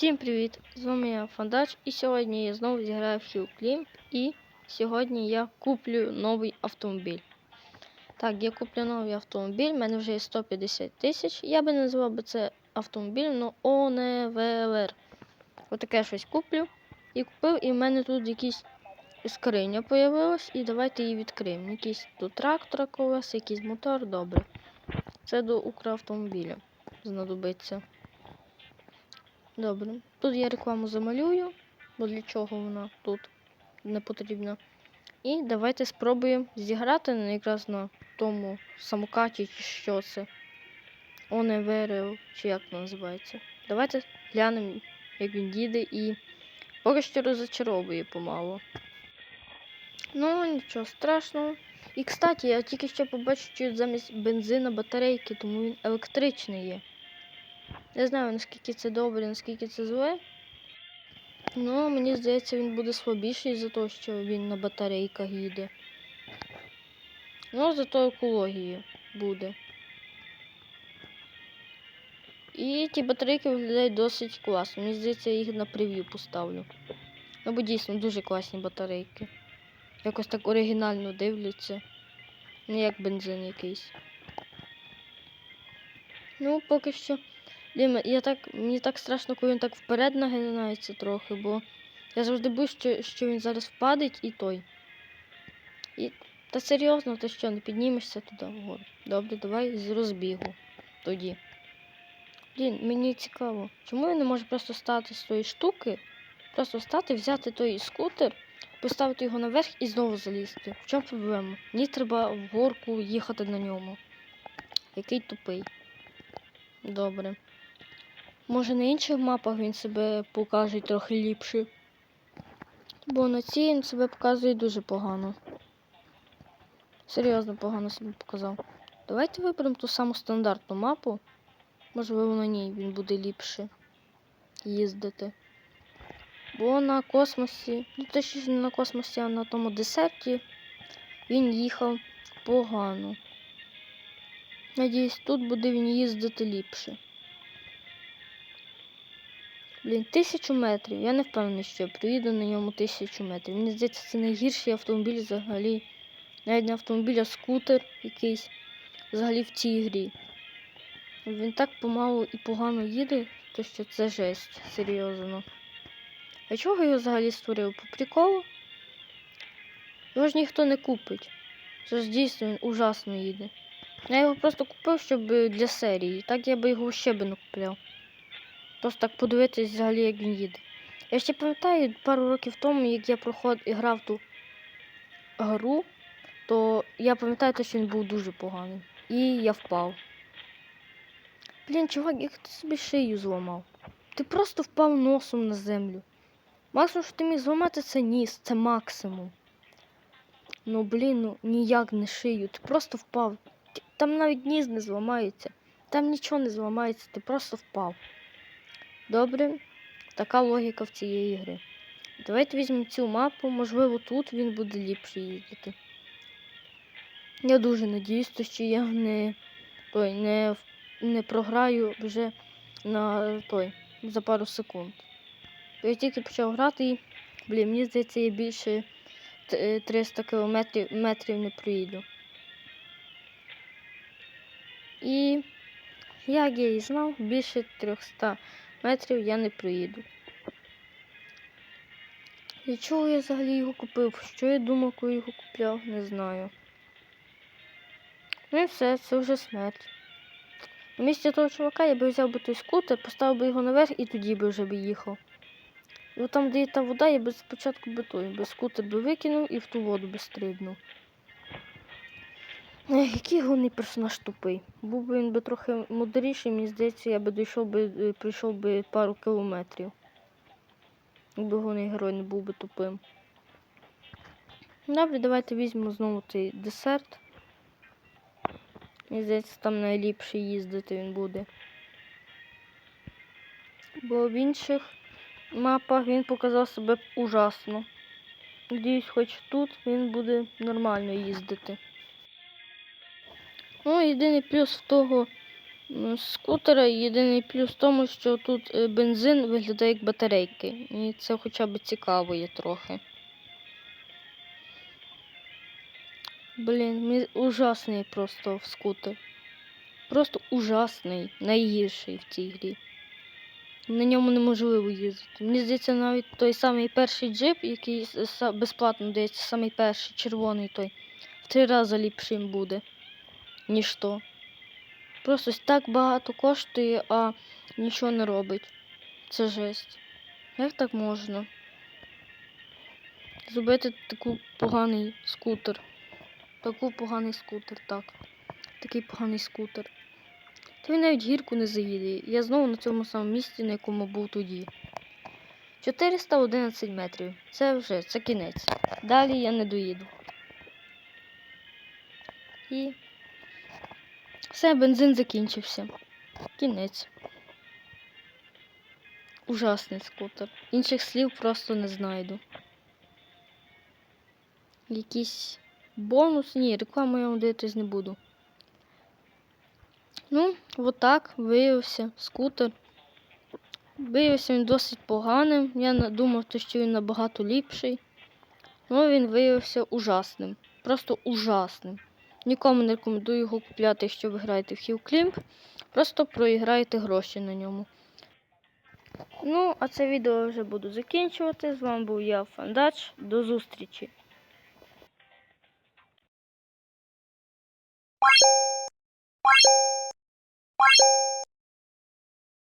Всім привіт! З вами я Фандач і сьогодні я знову зіграю в Hill Climb і сьогодні я куплю новий автомобіль. Так, я куплю новий автомобіль, в мене вже є 150 тисяч. Я би назвав би це автомобіль, ну ОНВЛР. Отаке щось куплю. І купив, і в мене тут якісь скриня появилась, і давайте її відкриємо. Якийсь тут трактор колес, якийсь мотор, добре. Це до Укравтомобіля знадобиться. Добре. Тут я рекламу замалюю, бо для чого вона тут не потрібна. І давайте спробуємо зіграти якраз на тому самокаті, чи що це. Оневерел, чи як воно називається. Давайте глянемо, як він їде і поки що розочаровує помалу. Ну, нічого страшного. І, кстати, я тільки що побачив, що замість бензина батарейки, тому він електричний є. Не знаю, наскільки це добре, наскільки це зле. Ну, мені здається, він буде слабіший за те, що він на батарейках їде. Ну, зато екології буде. І ті батарейки виглядають досить класно. Мені здається, я їх на прев'ю поставлю. Ну, бо дійсно дуже класні батарейки. Якось так оригінально дивляться. Не як бензин якийсь. Ну, поки що. Блін, я так, мені так страшно, коли він так вперед нагинається трохи, бо я завжди боюсь, що, що він зараз впадить і той. І... Та серйозно, ти що, не піднімешся туди вгору? Добре, давай з розбігу тоді. Блін, мені цікаво, чому я не можу просто стати з тої штуки, просто стати, взяти той скутер, поставити його наверх і знову залізти. В чому проблема? Мені треба в горку їхати на ньому. Який тупий. Добре. Може на інших мапах він себе покаже трохи ліпше. Бо на цій він себе показує дуже погано. Серйозно погано себе показав. Давайте виберемо ту саму стандартну мапу. Можливо, на ній він буде ліпше їздити. Бо на космосі, ну точніше не на космосі, а на тому десерті він їхав погано. Надіюсь, тут буде він їздити ліпше. Блін, тисячу метрів. Я не впевнений, що я приїду на ньому тисячу метрів. Мені здається, це найгірший автомобіль взагалі. Навіть не автомобіль, а скутер якийсь взагалі в цій грі. Він так помалу і погано їде, то що це жесть, серйозно. А чого його взагалі створив? По приколу? Його ж ніхто не купить. Це ж дійсно він ужасно їде. Я його просто купив, щоб для серії. Так я би його ще би не купляв. Просто так подивитись взагалі, як він їде. Я ще пам'ятаю пару років тому, як я проход і грав ту гру, то я пам'ятаю, що він був дуже поганий. І я впав. Блін, чувак, як ти собі шию зламав? Ти просто впав носом на землю. Максимум, що ти міг зламати, це ніс, це максимум. Ну, блін, ну ніяк не шию. Ти просто впав. Там навіть ніс не зламається. Там нічого не зламається, ти просто впав. Добре, така логіка в цієї гри. Давайте візьмемо цю мапу, можливо, тут він буде ліпше їздити. Я дуже надіюсь, що я не, той, не, не програю вже на той, за пару секунд. Я тільки почав грати і, блін, мені здається, я більше е, 300 кілометрів метрів не проїду. І як я і знав, більше 300 метрів я не проїду. Для чого я взагалі його купив? Що я думав, коли його купляв, не знаю. Ну і все, це вже смерть. На місці того чувака я би взяв би той скутер, поставив би його наверх і тоді би вже би їхав. І от там, де є та вода, я би спочатку би той, би скутер би викинув і в ту воду би стрибнув. Який головний персонаж тупий. Був би він би трохи мудріший, мені здається, я би дійшов би, е, пройшов би пару кілометрів. Якби головний герой не був би тупим. Добре, давайте візьмемо знову цей десерт. Мені здається, там найліпше їздити він буде. Бо в інших мапах він показав себе ужасно. Надіюсь, хоч тут він буде нормально їздити. Ну, єдиний плюс того Скутера єдиний плюс в тому, що тут е, бензин виглядає як батарейки. І це хоча б цікаво є трохи. Блін, мені ужасний просто скутер. Просто ужасний, найгірший в цій грі. На ньому неможливо їздити. Мені здається, навіть той самий перший джип, який безплатно дається, самий перший, червоний той, в три рази ліпшим буде, ніж то. Просто так багато коштує, а нічого не робить. Це жесть. Як так можна? Зробити таку поганий скутер. Таку поганий скутер, так. Такий поганий скутер. Та він навіть гірку не заїде. Я знову на цьому самому місці, на якому був тоді. 411 метрів. Це вже це кінець. Далі я не доїду. І все, бензин закінчився. Кінець. Ужасний скутер. Інших слів просто не знайду. Якийсь бонус? Ні, рекламу я вам дивитись не буду. Ну, отак виявився скутер. Виявився він досить поганим. Я думав, що він набагато ліпший. Ну, він виявився ужасним. Просто ужасним. Нікому не рекомендую його купляти, якщо ви граєте в Хівклімп. Просто проіграєте гроші на ньому. Ну, а це відео вже буду закінчувати. З вами був я, Фандач. До зустрічі!